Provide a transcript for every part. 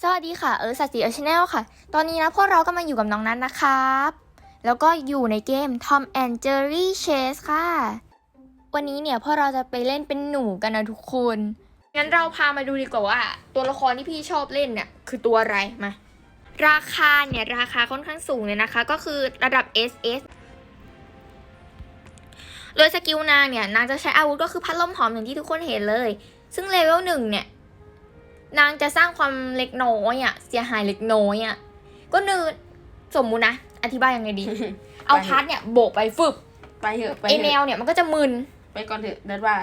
สวัสดีค่ะเออสัตว์สีเออชแนลค่ะ ตอนนี้นะพวกเราก็มาอยู่กับน้องนัทนะครับ แล้วก็อยู่ในเกม Tom and Jerry Chase ค่ะ วันนี้เนี่ยพวกเราจะไปเล่นเป็นหนูกันนะทุกคน งั้นเราพามาดูดีกว่าว่า ตัวละครที่พี่ชอบเล่นเนี่ยคือตัวอะไรมา ราคาเนี่ยราคาค่อนข้างสูงเลยนะคะ ก็คือระดับ SS โดยสกิลนางเนี่ยนางจะใช้อาวุธก็คือพัดลมหอมอย่างที่ทุกคนเห็นเลย ซึ่งเลเวลหนึ่งเนี่ย นางจะสร้างความเล็กน้อยอะเสียหายเล็กน้อยอะก็เนือสมมุตินะ อธิบายยังไงดี เอาพัดเนี่ยโบกไปฟึบไปเถอะไปไอเถแนอะวเนี่ยมันก็จะมึน ไปก่อนเถอะเดินว่า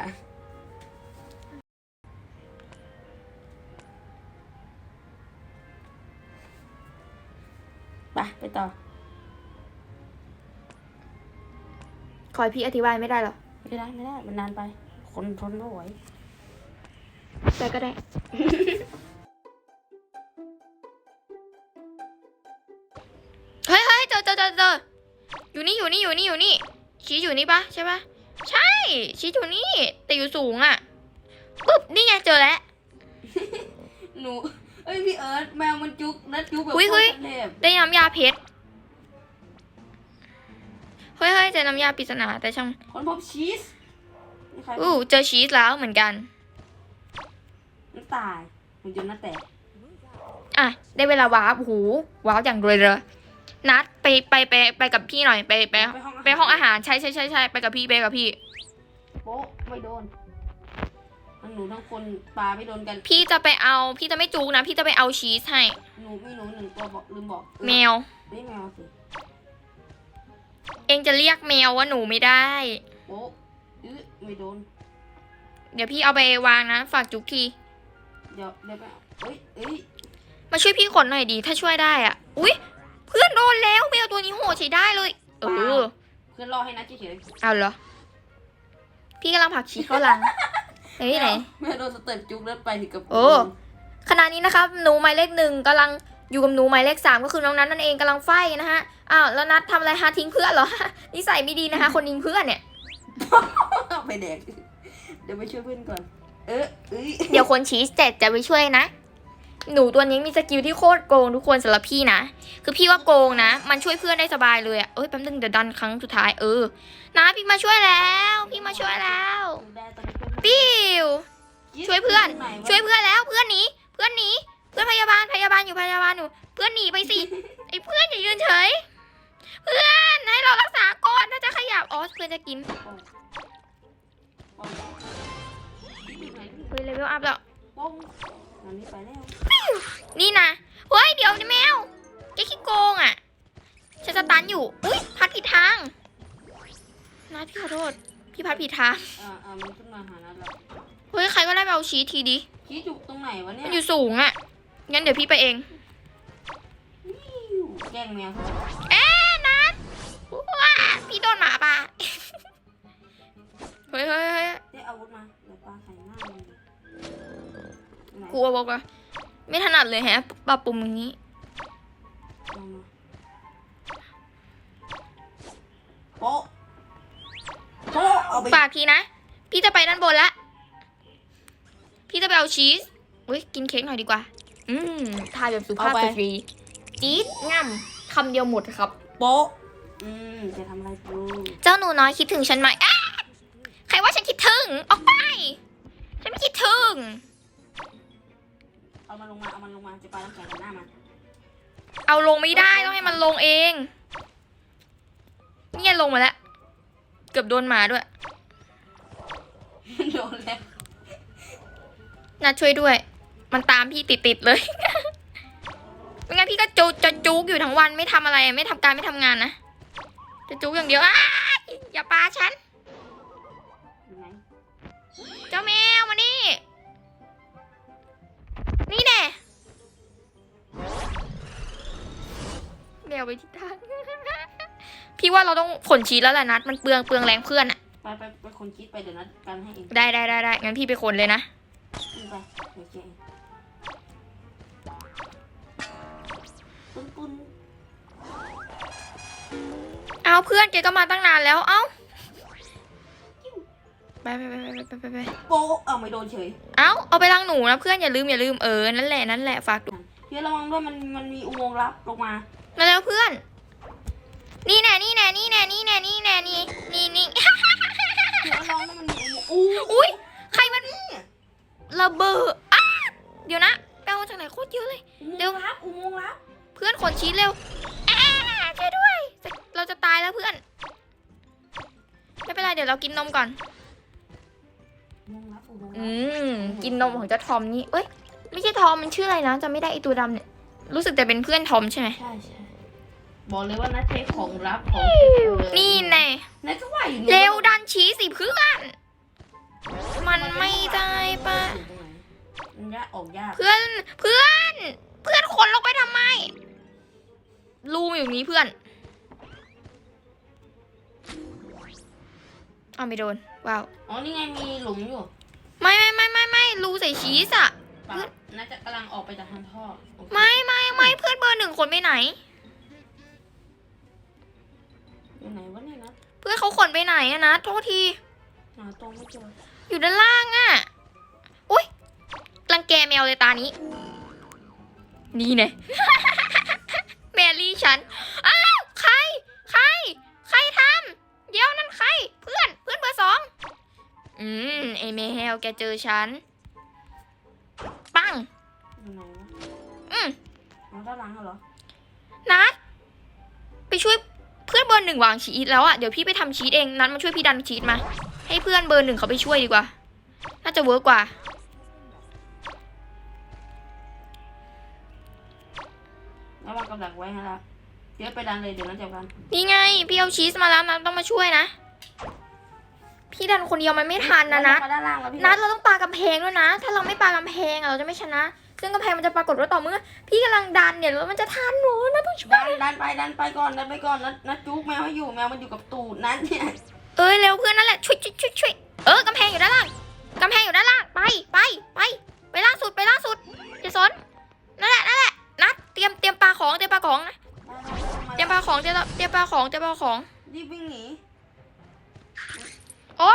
ไปไปต่อ คอยพี่อธิบายไม่ได้หรอ ไม่ได้ไม่ได้ มันนานไป คนทนไม่ไหว แต่ก็ได้ เฮ้ยเฮ้ยเจอเจอเจอเจออยู่นี่อยู่นี่อยู่นี่อยู่นี่ ชี้อยู่นี่ปะใช่ปะใช่ ชี้อยู่นี่ แต่อยู่สูงอะปุ๊บนี่ไงเจอแล้วหนูเอ้ยพี่เอิร์ธแมวมันจุกนัดจุกแบบอุ๊ยโคอุ๊ตยรเทพได้น้ำยาเพชรเฮ้ยเฮ้ยเจอน้ำยาปริศนาแต่ช่างคนพบชีสนี่ใครอู้เจอชีสแล้วเหมือนกันมัน ตายมันจนหน้าแตกอะ ได้เวลาวาร์ปโอ้โหว้าวอย่างรวยเลย นัดไปไปไปไปกับพี่หน่อยไปไปไปห้องอาหารไปห้องอาหารใช่ใช่ใช่ใช่ไปกับพี่ไปกับพี่โป๊ะไม่โดนทั้งหนูทั้งคนปลาไม่โดนกัน พี่จะไปเอาพี่จะไม่จูกนะ พี่จะไปเอาชีสให้หนูมีหนูหนึ่งตัวบอกลืมบอกเออแมวไม่แมวสิเองจะเรียกแมวว่าหนูไม่ได้โป๊ะอื้อไม่โดน เดี๋ยวพี่เอาไปวางนะฝากจุกทีเดี๋ยวเดี๋ยวไปเอาเอ้ยเอ้ยมาช่วยพี่ขนหน่อยดีถ้าช่วยได้อะ อุ้ยเพื่อนโดนแล้วแมวตัวนี้โหดใช้ได้เลย เออ เพื่อนรอให้นัดเฉยเอาเหรอ พี่กำลังผลักชีสเข้าหลังๆเฮ้ยไหนแม่โดนสเต็ปจุกแล้วไปถึงกับโอ้ ขณะนี้นะครับหนูหมายเลขหนึ่งกำลังอยู่กับหนูหมายเลขสามก็คือน้องนัทนั่นเองกำลังไฟนะฮะอ้าวแล้วนัททำอะไรฮะทิ้งเพื่อนเหรอ นิสัยไม่ดีนะคะ คนทิ้งเพื่อนเนี่ยเอาไปแดก เดี๋ยวไปช่วยเพื่อนก่อน เอออ้ยเดี๋ยวคนชีสเจ็ดจะไปช่วยนะ หนูตัวนี้มีสกิลที่โคตรโกงทุกคนสำหรับพี่นะ คือพี่ว่าโกงนะ มันช่วยเพื่อนได้สบายเลยอะเอ้ยแป๊บนึงเดี๋ยวดันครั้งสุดท้ายเออ นะพี่มาช่วยแล้ว พี่มาช่วยแล้ว ปิ้ว ช่วยเพื่อน ช่วยเพื่อนแล้วเพื่อนหนีเพื่อนหนีเพื่อนพยาบาลพยาบาลอยู่พยาบาลอยู่ เพื่อนหนีไปสิไอ้เพื่อนอย่ายืนเฉย เพื่อนให้เรารักษาก่อนถ้าจะขยับอ๋อเพื่อนจะกิน เฮ้ยเลเวลอัพแล้วโป้งอันนี้ไปแล้วนี่นะเฮ้ยเดี๋ยวนะแมวแกขี้โกงอะฉันสตันอยู่ อุ้ยพัดผิดทางนะพี่ขอโทษ พี่พัดผิดทางอ่าอ่ามันขึ้นมาหานัดแล้วเฮ้ยใครก็ได้ไปเอาชีสทีดิชี้จุกตรงไหนวะเนี่ยมันอยู่สูงอะ งั้นเดี๋ยวพี่ไปเอง แกล้งแมวเอ๊ะนัดว้าพี่โดนหมาป่ะเฮ้ยเฮ้ยเฮ้ย ได้อาวุธมา กลัวบอกว่าไม่ถนัดเลยแฮะปรับปุ่มอย่างนี้เอามาโป๊ะโป๊ะเอาไปฝากทีนะ พี่จะไปด้านบนละ พี่จะไปเอาชีสอุ้ยกินเค้กหน่อยดีกว่า อืมทายแบบสุภาพสตรีจี๊ดง่ำคำเดียวหมดครับ โป๊ะ อืม จะทำอะไรกูเจ้าหนูน้อยคิดถึงฉันไหมอ้าใครว่าฉันคิดถึง ออกไป ฉันไม่คิดถึง เอามันลงมา เอามันลงมา จะปลาน้ำแข็งใส่หน้ามันเอาลงไม่ได้ต้องให้มันลงเองนี่ไงลงมาแล้ว เกือบโดนหมาด้วย โดนแล้วนัดช่วยด้วย มันตามพี่ติดๆเลย ไม่งั้นพี่ก็จูจะจุกอยู่ทั้งวันไม่ทำอะไรไม่ทำการไม่ทำงานนะ จะจุกอย่างเดียวอ้ายอย่าปาฉัน อยู่ไหนเจ้าแมวมานี่นี่ แมวไปทิศทาง พี่ว่าเราต้องขนชีสแล้วแหละนัด มันเปลืองเปลืองแรงเพื่อนอะไปไปไปคนคิดไปเดี๋ยวนัดกันให้เองได้ได้ได้ได้งั้นพี่ไปขนเลยนะ ขึ้นไปเดี๋ยวเจ๊เองปุ้นปุ้นเอาเพื่อนแกก็มาตั้งนานแล้ว เอ้าไปไปไปไปไปไปไปโป๊ะเอาไม่โดนเฉยเอาเอาไปล้างหนูนะเพื่อนอย่าลืมอย่าลืมเออนั่นแหละนั่นแหละฝากดูเฮียระวังด้วยมันมันมีอุโมงค์ลับลงมา มาแล้วเพื่อน นี่แน่นี่แน่นี่แน่นี่แน่นี่แน่นี่นี่นี่เฮียระวังด้วยมันมีอุโมงค์อู้อุ้ยใครมันระเบิดอ้าเดี๋ยวนะแปลมาจากไหนโคตรเยอะเลยอุโมเร็วงค์ลับอุโมงค์ลับเพื่อนขนชีสเร็วแอะช่วยด้วยจะเราจะตายแล้วเพื่อน ไม่เป็นไรเดี๋ยวเรากินนมก่อนอุโมงค์ลับอุโมงค์อืลับมกินนมของเจ้าทอมนี่เอ้ย ไม่ใช่ทอมมันชื่ออะไรนะจำไม่ได้ไอตัวดำเนี่ย รู้สึกแต่เป็นเพื่อนทอมใช่ไหมใช่ใช่บอกเลยว่านัดเทของลับของเทพเลยนี่แน่นัดก็ว่าอยู่เร็วดันชีสสิเพื่อน มันไม่ได้ปะมันยากออกยากเพื่อนเพื่อน เพื่อนคนลงไปทำไมรูมอยู่นี้เพื่อนเอาไม่โดนว้าวอ๋อนี่ไงมีหลุมอยู่ ไม่ไม่ไม่ไม่ไม่รูใส่ชีสอะปะ น่าจะกำลังออกไปจากทางท่อโอเคไม่ไม่ไม่เพื่อนเบอร์หนึ่งคนไปไหน อยู่ไหนวะเนี่ยนะเพื่อนเขาขนไปไหนอะนะโทษที หาตรงไม่เจออยู่ด้านล่างอะอุ้ยรังแกแมวเลยตานี้ นี่ไง แมรี่ฉัน อ้าว ใคร ใคร ใครทำ เดี๋ยวนั่นใคร เพื่อน เพื่อนเบอร์สอง อืมไอแมวแกเจอฉันปัง อยู่ไหนวะอืมอ๋อด้านหลังเหรอ นัดไปช่วยเพื่อนเบอร์หนึ่งวางชีสแล้วอะเดี๋ยวพี่ไปทำชีสเองนัดมาช่วยพี่ดันชีสมา ให้เพื่อนเบอร์หนึ่งเขาไปช่วยดีกว่า น่าจะเวิร์กกว่า แล้ววางกับดักไว้ให้แล้วเดี๋ยวไปดันเลยเดี๋ยวนัดจับกันนี่ไง พี่เอาชีสมาแล้วนัดต้องมาช่วยนะ พี่ดันคนเดียวมันไม่ทันนะนัดมาด้านล่างแล้วพี่นัดเราต้องปากำแพงด้วยนะ ถ้าเราไม่ปากำแพงอะเราจะไม่ชนะ ซึ่งกำแพงมันจะปรากฏว่าต่อเมื่อ พี่กำลังดันเนี่ยแล้วมันจะทันหนูนะต้องช่วยดันดันไปดันไปก่อนดันไปก่อนนัดนัดจุกแมวให้อยู่แมวมันอยู่กับตูดนัดเนี่ยเอ้ยเร็วเพื่อนนั่นแหละช่วยช่วยช่วยช่วยเออกำแพงอยู่ด้านล่างกำแพงอยู่ด้านล่างไปไปไปไปล่างสุดไปล่างสุดจะสนนั่นแหละนั่นแหละนัดเตรียมเตรียมปลาของเตรียมปลาของนะเตรียมปลาของเตรียมเตรียมปลาของเตรียมปลาของรีบวิ่งหนีโอ้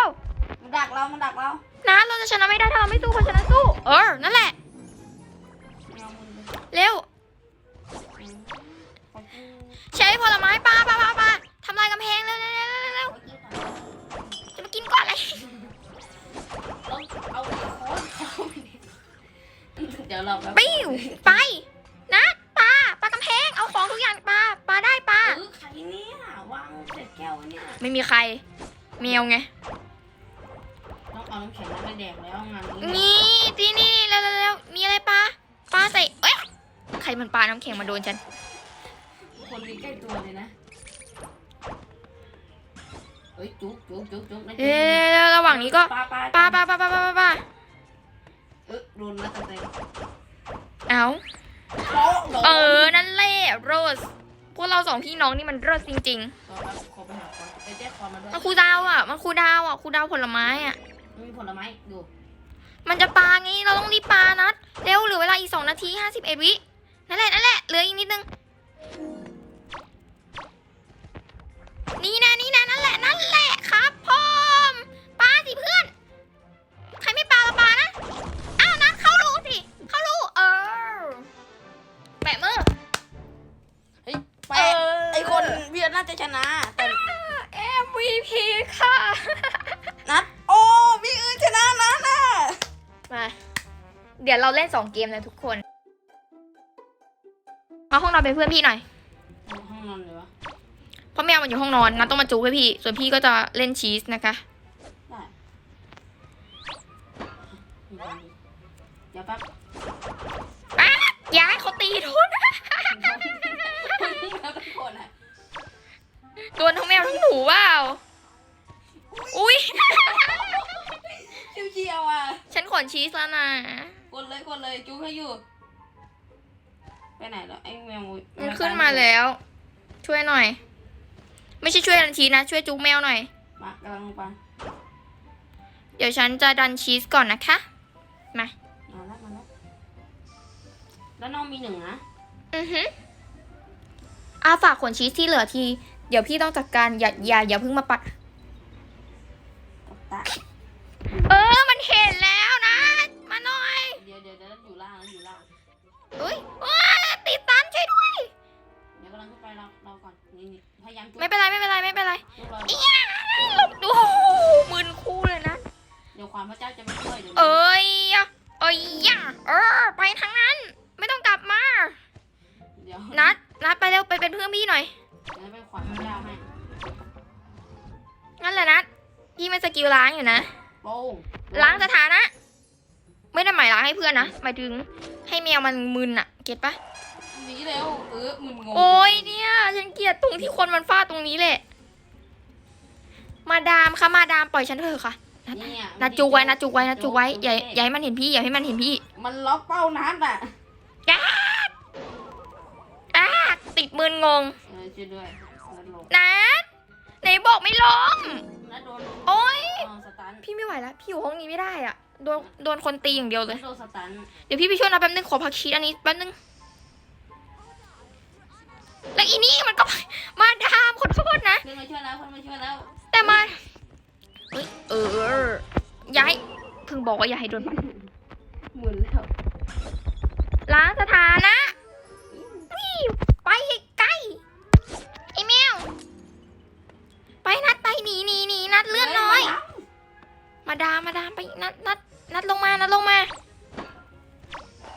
มันดักเรามันดักเรานัดเราจะชนะไม่ได้ถ้าเราไม่สู้คนชนะสู้ เออนั่นแหละแมวมัน เลยเร็วอืมขอกินใช้ผลไม้ปลาปลาปลาปลาทำลายกำแพงเร็วเร็วเร็วเร็วเร็วขอกินก่อนจะมากินก่อนเลยเอาเอาไปโค้ดเขาไปดิเดี๋ยวเราแบบปิ้วไปนัดปลาปลากำแพง เอาของทุกอย่างปลาปลาได้ปลาเออใครเนี่ยวางเศษแก้วไว้เนี่ยไม่มีใครแมวไงต้องเอาน้ำแข็งมาไปแดกแล้วงานนี้นี่ที่นี่แล้วแล้วแล้วมีอะไรปลาปลาใส่เอ้ย ใครมันปลาน้ำแข็งมาโดนฉัน คนนี้ใกล้ตัวเลยนะเฮ้ยจุ๊กจุ๊กจุ๊กจุ๊กนะเอ๊ะระหว่างนี้ก็ปลาปลาปลาปลาปลาปลาปลาปลาเออโดนมาเต็มเอาๆโป๊ะโดนเออ นั่นแหละโรส พวกเราสองพี่น้องนี่มันโรสจริงตอนรับขอไปหาคอนไปแจ้งคอนมาด้วๆยมันครูดาวอะ มันครูดาวอะครูดาวผลไม้อะมีผลไม้ดูมันจะปลาไง เราต้องรีบปลานัด เร็วเหลือเวลาอีกสองนาทีห้าสิบเอ็ดวิ นั่นแหละนั่นแหละเหลืออีกนิดนึงนี่นะนี่นะนั่นแหละนั่นแหละครับพ่อมปลาสิเพื่อน ใครไม่ปลาเราปลานะอ้าวนัดเข้ารูสิเข้ารูเออแปะมือเฮ้ยแปะไอคนพี่น่าจะชนะแต่ MVP ค่ะ นัดโอ้พี่อื่นชนะนะน่ะมาเดี๋ยวเราเล่นสองเกมนะทุกคนมาห้อง นอนเป็นเพื่อนพี่หน่อยห้องนอนเลยวะเพราะแมวมันอยู่ห้องนอนนัดต้องมาจูให้พี่ ส่วนพี่ก็จะเล่นชีสนะคะ ได้เดี๋ยวแป๊บป๊าดอย่าให้เขาตีโดนแล้วเป็นคนอะโดนทั้งแมวทั้งหนูเปล่าอุ้ยเชียวๆอะ ฉันขนชีสแล้วนะ กดเลยกดเลยจุ๊กให้อยู่ ไปไหนแล้วไอ้แมวมันขึ้นมาแล้ว ช่วยหน่อย ไม่ใช่ช่วยดันชีสนะ ช่วยจุกแมวหน่อย มากำลังลงไปเดี๋ยวฉันจะดันชีสก่อนนะคะ มามาแล้วมาแล้วแล้วน้องมีหนึ่งนะ อือฮึอาฝากขนชีสที่เหลือที เดี๋ยวพี่ต้องจัดการอย่าอย่าอย่าเพิ่งมาปัดกับตาเออ มันเห็นแล้วนะ มาหน่อย เดี๋ยวเดี๋ยวเดี๋ยวอยู่ล่างแล้ว ติดตันช่วยด้วย เดี๋ยวกำลังจะไปเราเราก่อนนี่พยายามไม่เป็นไรไม่เป็นไรไม่เป็นไรลูกเราก่อดูโอ้มึนคู่เลยนะ เดี๋ยวความพระเจ้าจะมาช่วยเลยเอ้ยเอ้ยอะเออ ไปทางนั้น ไม่ต้องกลับมา เดี๋ยวนัดนัดไปเร็วไปเป็นเพื่อนพี่หน่อย เดี๋ยวไปขวานพระเจ้าให้งั้นแหละนัดพี่มันสกิลล้างอยู่นะ โป้งล้างสถานะ ไม่ได้หมายล้างให้เพื่อนนะ หมายถึงให้แมวมันมึนอะเก็ตปะ นีแล้ว เออมึนงง โอ้ยเนี่ย ฉันเกลียดตรงที่คนมันฟาดตรงนี้แหละ มาดามคะมาดามปล่อยฉันเถอะค่ะเนี่ย นัดจูไว้นัดจูไว้นัดจูไว้อย่าอย่าให้มันเห็นพี่อย่าให้มันเห็นพี่มันล็อกเป้านัดอะอ้าติดมืนงงเออช่วยด้วยนัดลงนัดไหนบอกไม่ล้มนัดโดนโอ๊ยอ๋อสตันพี่ไม่ไหวแล้วพี่อยู่ห้องนี้ไม่ได้อะโดนโดนคนตีอย่างเดียวเลยโดนสตัน เดี๋ยวพี่ไปช่วยนะแป๊บนึงขอพักชีสอันนี้แป๊บนึง แล้วอีนี่มันก็มาดามขอโทษนะเพื่อนมาช่วยแล้วเพื่อนมาช่วยแล้ว แต่มาเฮ้ยเออย้ายเพิ่งบอกว่าอย่าให้โดนปัดหมุนแล้วล้างสถานะวิ่งไปให้ไกลไอ้แมวไปนัดไปหนีหนีหนีนัดเลื่อนน้อย มาดามมาดามไปนัดนัดนัดลงมานัดลงมา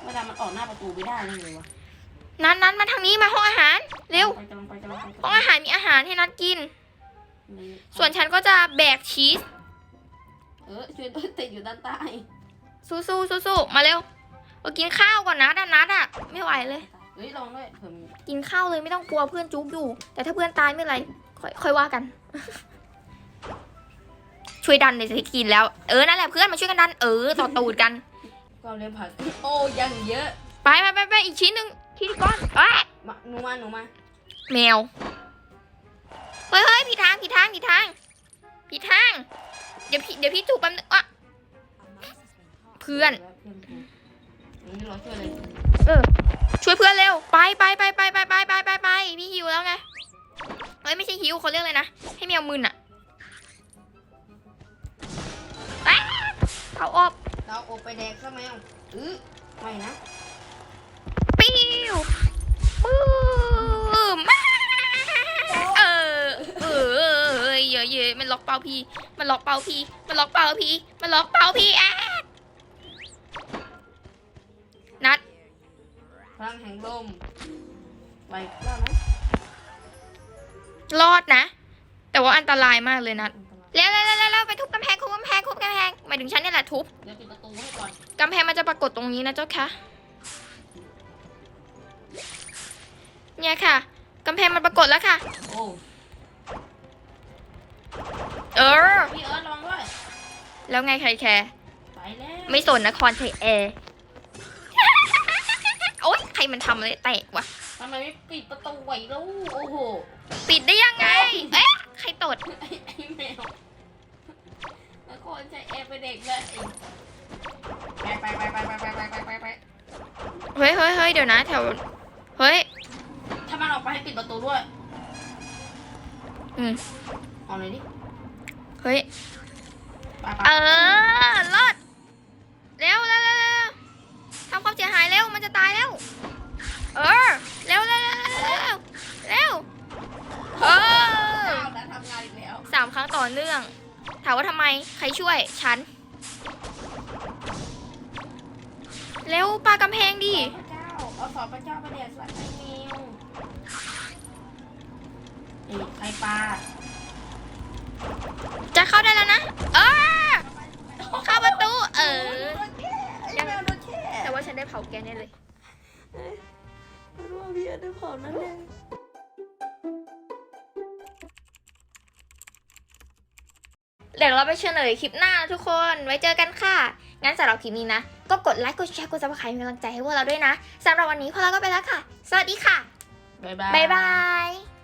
มาดามมันออกหน้าประตูไม่ได้เลยเลยวะ นัดนัดมาทางนี้มาห้องอาหาร เร็ว ไปกำลังไปกำลังไปห้องอาหารมีอาหารให้นัดกินนี่ส่วนฉันก็จะแบกชีส เออช่วยด้วยติดอยู่ด้านใต้สู้สู้สู้สู้มาเร็วเอากินข้าวก่อนนะด้านนัดอะไม่ไหวเลย เฮ้ยลองด้วยเผื่อมีกินข้าวเลยไม่ต้องกลัวเพื่อนจุกอยู่ แต่ถ้าเพื่อนตายไม่เป็นไรค่อยค่อยว่ากัน ช่วยดันเลยสิกินแล้ว เออนั่นแหละเพื่อนมาช่วยกันดันเออต่อตูดกัน ความเร็วผักโอ้ยังเยอะ ไปไปไปไปอีกชิ้นหนึ่ง ที่ก้อนเอ้ยมาหนูมาหนูมาแมว เฮ้ยเฮ้ยผิดทางผิดทางผิดทางผิดทาง เดี๋ยวพี่เดี๋ยวพี่จูบแป๊บนึงอะเพื่อน นี่เราช่วยเลยช่วยเพื่อนเร็ว ไปไปไปไปไปไปไปไปไปพี่หิวแล้วไง เฮ้ยไม่ใช่หิวเขาเรียกเลยนะ ให้แมวมึนอะอะเขาอบ เราอบไปแดกซะแมวเออไม่นะปิ้ วปื้มเออเออเออเยอะเยอะมันล็อกเป้าพี่ มันล็อกเป้าพี่ มันล็อกเป้าพี่ มันล็อกเป้าพี่อะนัดพลังแห่งลมไปว่าไหมรอดนะ แต่ว่าอันตรายมากเลยนัดเร็วเร็วเร็วเร็วไปทุบกำแพงทุบกำแพงทุบกำแพงหมายถึงฉันนี่แหละทุบเดี๋ยวปิดประตูให้ก่อนกำแพงมันจะปรากฏตรงนี้นะเจ้าค่ะ เนี่ยค่ะกำแพงมันปรากฏแล้วค่ะ โอ้เออ พี่เอิร์ธระวังด้วย แล้วไงใครแคร์ไปแล้วไม่สนนครชัยแอร์โอ๊ยใครมันทำอะไรแตกวะทำไมไม่ปิดประตูไว้แล้วโอ้โหปิดได้ยังไง เอ๊ะใครตดไอ้ไอ้แมวแล้วคนใช้แอร์ไปเด็กเลยไปไปไปไปไปไปไปไปไปเฮ้ยเฮ้ยเฮ้ยเดี๋ยวนะแถวเฮ้ยถ้า มันออกไปให้ปิดประตูด้วยอืมเอาเลยดิเฮ้ย ไปไปเออรอดเร็วเร็วเร็วเร็วทำความเสียหายเร็ว มันจะตายแล้ว เออ เร็วเร็วเร็วเร็วเร็วเออเอาแล้วทำงานอีกแล้วสามครั้งต่อเนื่อง ถามว่าทำไม ใครช่วย ฉัน เร็วปากำแพงดิ พระเจ้าเอาสอนพระเจ้าไปเด็กสัตว์ไอ้แมวเอ้ยใครปลาจะเข้าได้แล้วนะเออเข้าประตู เออ โดนแช่ไอ้แมวโดนแช่แต่ว่าฉันได้เผาแกแน่เลย รู้ว่าพี่เอิร์ธได้เผานั่นเองเดี๋ยวเราไปเฉลยคลิปหน้านะทุกคน ไว้เจอกันค่ะ งั้นสำหรับคลิปนี้นะ ก็กดไลค์ กดแชร์ กดซับสไครต์เป็นกำลังใจให้พวกเราด้วยนะ สำหรับวันนี้พวกเราก็ไปแล้วค่ะ สวัสดีค่ะ บ๊ายบาย บ๊ายบาย